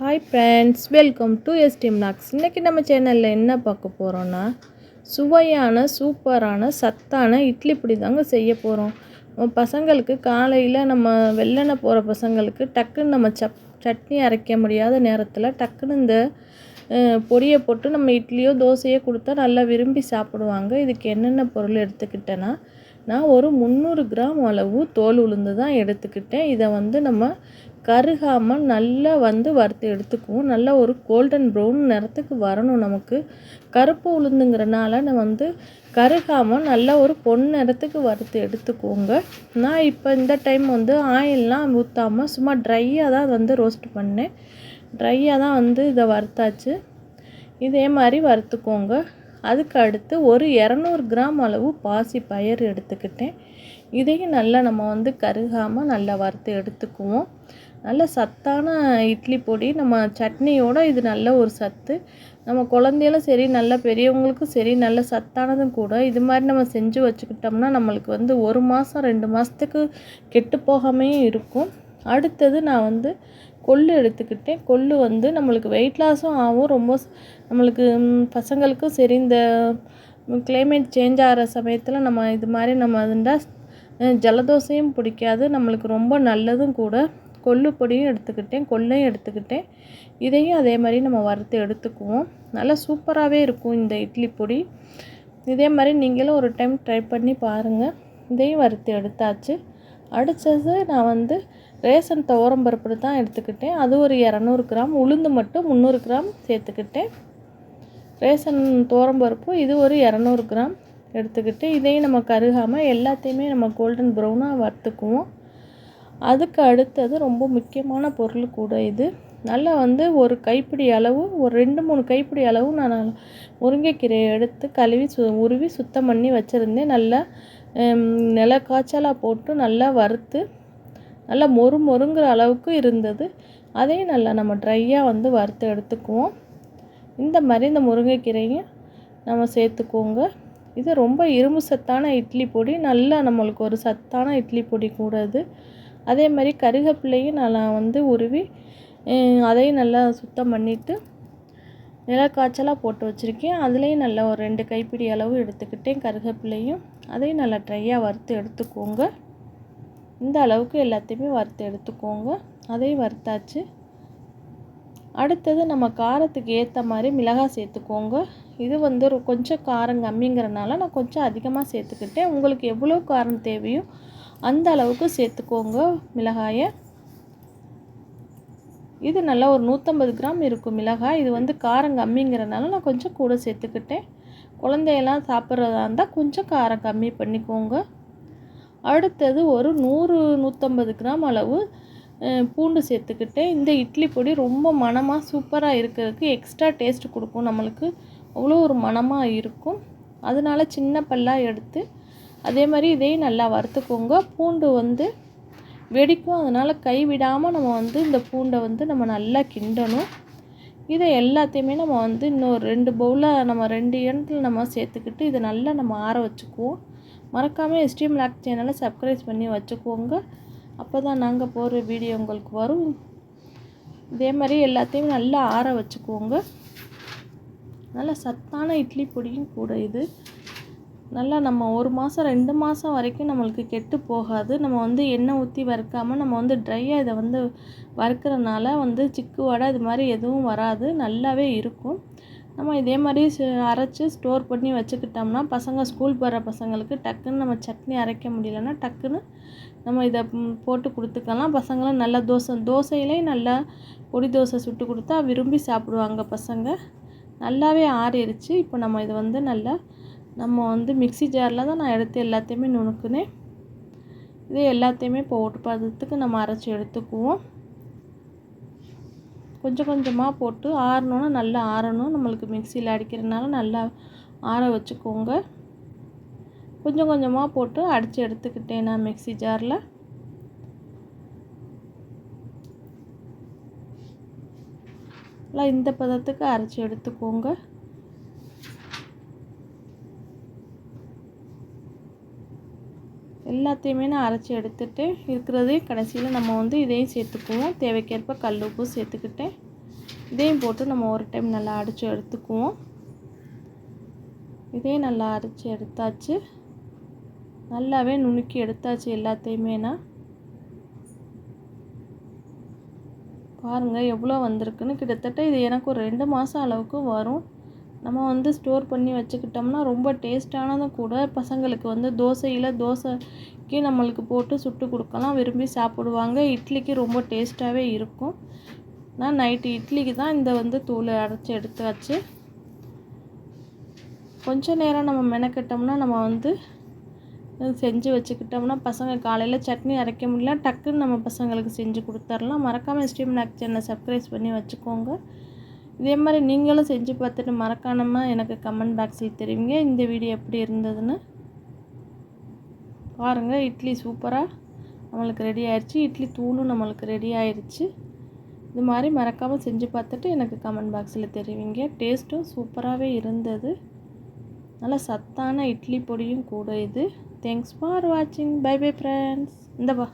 Hi friends welcome to STM Knox இன்றைக்கி நம்ம சேனலில் என்ன பார்க்க போகிறோன்னா சுவையான சூப்பரான சத்தான இட்லி பிடி தாங்க செய்ய போகிறோம் நம்ம பசங்களுக்கு காலையில் நம்ம வெள்ளனை போகிற பசங்களுக்கு டக்குன்னு நம்ம சப் சட்னி அரைக்க முடியாத நேரத்தில் டக்குன்னு இந்த பொடியை போட்டு நம்ம இட்லியோ தோசையோ கொடுத்தா நல்லா விரும்பி சாப்பிடுவாங்க. இதுக்கு என்னென்ன பொருள் எடுத்துக்கிட்டேன்னா நான் ஒரு முந்நூறு கிராம் அளவு தோல் உளுந்து தான் எடுத்துக்கிட்டேன். இதை வந்து நம்ம கருகாமல் நல்லா வந்து வறுத்து எடுத்துக்குவோம். நல்லா ஒரு கோல்டன் ப்ரௌன் நிறத்துக்கு வரணும் நமக்கு. கருப்பு உளுந்துங்கிறனால நான் வந்து கருகாமல் நல்லா ஒரு பொன் நிறத்துக்கு வறுத்து எடுத்துக்கோங்க. நான் இப்போ இந்த டைம் வந்து ஆயிலெலாம் ஊற்றாமல் சும்மா ட்ரையாக தான் வந்து ரோஸ்ட் பண்ணேன். ட்ரையாக தான் வந்து இதை வறுத்தாச்சு. இதே மாதிரி வறுத்துக்கோங்க. அதுக்கு அடுத்து ஒரு இரநூறு கிராம் அளவு பாசி பயிர் எடுத்துக்கிட்டேன். இதையும் நல்லா நம்ம வந்து கருகாமல் நல்லா வறுத்து எடுத்துக்குவோம். நல்ல சத்தான இட்லி பொடி நம்ம சட்னியோட இது நல்ல ஒரு சத்து. நம்ம குழந்தையெல்லாம் சரி நல்ல பெரியவங்களுக்கும் சரி நல்ல சத்தானதும் கூட. இது மாதிரி நம்ம செஞ்சு வச்சுக்கிட்டோம்னா நம்மளுக்கு வந்து ஒரு மாதம் ரெண்டு மாதத்துக்கு கெட்டு போகாமையும் இருக்கும். அடுத்தது நான் வந்து கொள்ளு எடுத்துக்கிட்டேன் கொள்ளு வந்து நம்மளுக்கு வெயிட் லாஸும் ஆகும். ரொம்ப நம்மளுக்கு பசங்களுக்கும் சரி இந்த கிளைமேட் சேஞ்ச் ஆகிற சமயத்தில் நம்ம இது மாதிரி நம்ம இருந்தால் ஜலதோஷையும் பிடிக்காது. நம்மளுக்கு ரொம்ப நல்லதும் கூட. கொள்ளு பொடியும் எடுத்துக்கிட்டேன் கொள்ளையும் எடுத்துக்கிட்டேன். இதையும் அதே மாதிரி நம்ம வறுத்து எடுத்துக்குவோம். நல்லா சூப்பராகவே இருக்கும் இந்த இட்லி பொடி. இதே மாதிரி நீங்களும் ஒரு டைம் ட்ரை பண்ணி பாருங்கள் இதையும் வறுத்து எடுத்தாச்சு. அடுத்தது நான் வந்து ரேசன் துவரம் பருப்பு தான் எடுத்துக்கிட்டேன். அது ஒரு இரநூறு கிராம். உளுந்து மட்டும் முந்நூறு கிராம் சேர்த்துக்கிட்டேன். ரேசன் துவரம் பருப்பு இது ஒரு இரநூறு கிராம் எடுத்துக்கிட்டு இதையும் நம்ம கருகாமல் எல்லாத்தையுமே நம்ம கோல்டன் ப்ரௌனாக வறுத்துக்குவோம். அதுக்கு அடுத்தது ரொம்ப முக்கியமான பொருள் கூட இது. நல்லா வந்து ஒரு கைப்பிடி அளவு ஒரு ரெண்டு மூணு கைப்பிடி அளவு நான் முருங்கைக்கீரையை எடுத்து கழுவி சு உருவி சுத்தம் பண்ணி வச்சுருந்தேன். நல்லா நில காய்ச்சலாக போட்டு நல்லா வறுத்து நல்லா மொறு மொறுங்கிற அளவுக்கு இருந்தது. அதையும் நல்லா நம்ம ட்ரையாக வந்து வறுத்து எடுத்துக்குவோம். இந்த மாதிரி இந்த முருங்கைக்கீரையும் நம்ம சேர்த்துக்கோங்க. இது ரொம்ப இரும்பு சத்தான இட்லி பொடி. நல்லா நம்மளுக்கு ஒரு சத்தான இட்லி பொடி கூட இது. அதே மாதிரி கருகப்பிள்ளையும் நல்லா வந்து உருவி அதையும் நல்லா சுத்தம் பண்ணிவிட்டு நிலக்காய்ச்சலாக போட்டு வச்சுருக்கேன். அதுலேயும் நல்லா ஒரு ரெண்டு கைப்பிடி அளவு எடுத்துக்கிட்டேன் கருகப்பிள்ளையும். அதையும் நல்லா ட்ரையாக வறுத்து எடுத்துக்கோங்க. இந்த அளவுக்கு எல்லாத்தையுமே வறுத்து எடுத்துக்கோங்க. அதையும் வறுத்தாச்சு. அடுத்தது நம்ம காரத்துக்கு ஏற்ற மாதிரி மிளகாய் சேர்த்துக்கோங்க. இது வந்து ஒரு கொஞ்சம் காரம் கம்மிங்கிறனால நான் கொஞ்சம் அதிகமாக சேர்த்துக்கிட்டேன். உங்களுக்கு எவ்வளோ காரம் தேவையோ அந்த அளவுக்கு சேர்த்துக்கோங்க மிளகாயை. இது நல்லா ஒரு நூற்றம்பது கிராம் இருக்கும் மிளகாய். இது வந்து காரம் கம்மிங்கிறனால நான் கொஞ்சம் கூட சேர்த்துக்கிட்டேன். குழந்தையெல்லாம் சாப்பிட்றதா இருந்தால் கொஞ்சம் காரம் கம்மி பண்ணிக்கோங்க. அடுத்தது ஒரு நூறு நூற்றம்பது கிராம் அளவு பூண்டு சேர்த்துக்கிட்டேன். இந்த இட்லி பொடி ரொம்ப மனமாக சூப்பராக இருக்கிறதுக்கு எக்ஸ்ட்ரா டேஸ்ட் கொடுக்கும். நம்மளுக்கு அவ்வளோ ஒரு மனமாக இருக்கும். அதனால சின்ன பல்லாக எடுத்து அதே மாதிரி இதையும் நல்லா வறுத்துக்கோங்க. பூண்டு வந்து வெடிக்கும். அதனால் கை விடாமல் நம்ம வந்து இந்த பூண்டை வந்து நம்ம நல்லா கிண்டணும். இதை எல்லாத்தையுமே நம்ம வந்து இன்னொரு ரெண்டு பவுலில் நம்ம ரெண்டு எண்ணத்தில் நம்ம சேர்த்துக்கிட்டு இதை நல்லா நம்ம ஆற வச்சுக்குவோம். மறக்காமல் எஸ்டிஎம் லாக் சேனலை சப்ஸ்கிரைப் பண்ணி வச்சுக்கோங்க. அப்போ தான் நாங்கள் போடுற வீடியோ உங்களுக்கு வரும். இதே மாதிரி எல்லாத்தையும் நல்லா ஆற வச்சுக்கோங்க. நல்லா சத்தான இட்லி பொடியும் கூட இது. நல்லா நம்ம ஒரு மாதம் ரெண்டு மாதம் வரைக்கும் நம்மளுக்கு கெட்டு போகாது. நம்ம வந்து எண்ணெய் ஊற்றி வறுக்காமல் நம்ம வந்து ட்ரையாக இதை வந்து வறுக்கிறனால வந்து சிக்கு வடை இது மாதிரி எதுவும் வராது. நல்லாவே இருக்கும். நம்ம இதே மாதிரி அரைச்சி ஸ்டோர் பண்ணி வச்சுக்கிட்டோம்னா பசங்க ஸ்கூல் போகிற பசங்களுக்கு டக்குன்னு நம்ம சட்னி அரைக்க முடியலன்னா டக்குன்னு நம்ம இதை போட்டு கொடுத்துக்கலாம். பசங்களும் நல்லா தோசை தோசையிலே நல்லா பொடி தோசை சுட்டு கொடுத்தா விரும்பி சாப்பிடுவாங்க பசங்க. நல்லாவே ஆறிடுச்சு. இப்போ நம்ம இதை வந்து நல்லா நம்ம வந்து மிக்ஸி ஜாரில் தான் நான் எடுத்து எல்லாத்தையுமே நுணுக்குனேன். இது எல்லாத்தையுமே இப்போ ஓட்டு பதத்துக்கு நம்ம அரைச்சி எடுத்துக்குவோம். கொஞ்சம் கொஞ்சமாக போட்டு ஆறணுன்னா நல்லா ஆறணும். நம்மளுக்கு மிக்சியில் அடிக்கிறதுனால நல்லா ஆற வச்சுக்கோங்க. கொஞ்சம் கொஞ்சமாக போட்டு அடித்து எடுத்துக்கிட்டேன் நான் மிக்ஸி ஜாரில். எல்லாம் இந்த பதத்துக்கு அரைச்சி எடுத்துக்கோங்க. எல்லாத்தையுமே நான் அரைச்சி எடுத்துகிட்டு இருக்கிறதே கடைசியில் நம்ம வந்து இதையும் சேர்த்துக்குவோம். தேவைக்கேற்ப கல் உப்பு சேர்த்துக்கிட்டு இதையும் போட்டு நம்ம ஒரு டைம் நல்லா அடித்து எடுத்துக்குவோம். இதையும் நல்லா அரைச்சி எடுத்தாச்சு. நல்லாவே நுணுக்கி எடுத்தாச்சு எல்லாத்தையுமே நான். பாருங்கள் எவ்வளோ வந்திருக்குன்னு. கிட்டத்தட்ட இது எனக்கு ஒரு ரெண்டு மாதம் அளவுக்கு வரும். நம்ம வந்து ஸ்டோர் பண்ணி வச்சுக்கிட்டோம்னா ரொம்ப டேஸ்டானதும் கூட பசங்களுக்கு வந்து தோசையில் தோசைக்கு நம்மளுக்கு போட்டு சுட்டு கொடுக்கலாம். விரும்பி சாப்பிடுவாங்க. இட்லிக்கு ரொம்ப டேஸ்ட்டாகவே இருக்கும். நான் நைட்டு இட்லிக்கு தான் இந்த வந்து தூளை அரைச்சி எடுத்தாச்சு கொஞ்ச நேரம் நம்ம மெனக்கிட்டோம்னா நம்ம வந்து செஞ்சு வச்சுக்கிட்டோம்னா பசங்க காலையில் சட்னி அரைக்க முடியல. டக்குன்னு நம்ம பசங்களுக்கு செஞ்சு கொடுத்துர்லாம். மறக்காமல் ஸ்டீம் நாக் சேனலை சப்ஸ்கிரைப் பண்ணி வச்சுக்கோங்க. இதே மாதிரி நீங்களும் செஞ்சு பார்த்துட்டு மறக்காமல் எனக்கு கமெண்ட் பாக்ஸில் தெரிவிங்க. இந்த வீடியோ எப்படி இருந்ததுன்னு பாருங்கள் இட்லி சூப்பராக நம்மளுக்கு ரெடி ஆயிடுச்சு இட்லி தூளும் நம்மளுக்கு ரெடி ஆயிடுச்சு இது மாதிரி மறக்காமல் செஞ்சு பார்த்துட்டு எனக்கு கமெண்ட் பாக்ஸில் தெரிவிங்க. டேஸ்ட்டும் சூப்பராகவே இருந்தது. நல்ல சத்தான இட்லி பொடியும் கூட இது. தேங்க்ஸ் ஃபார் வாட்சிங் பை பை ஃப்ரெண்ட்ஸ் இந்த பா.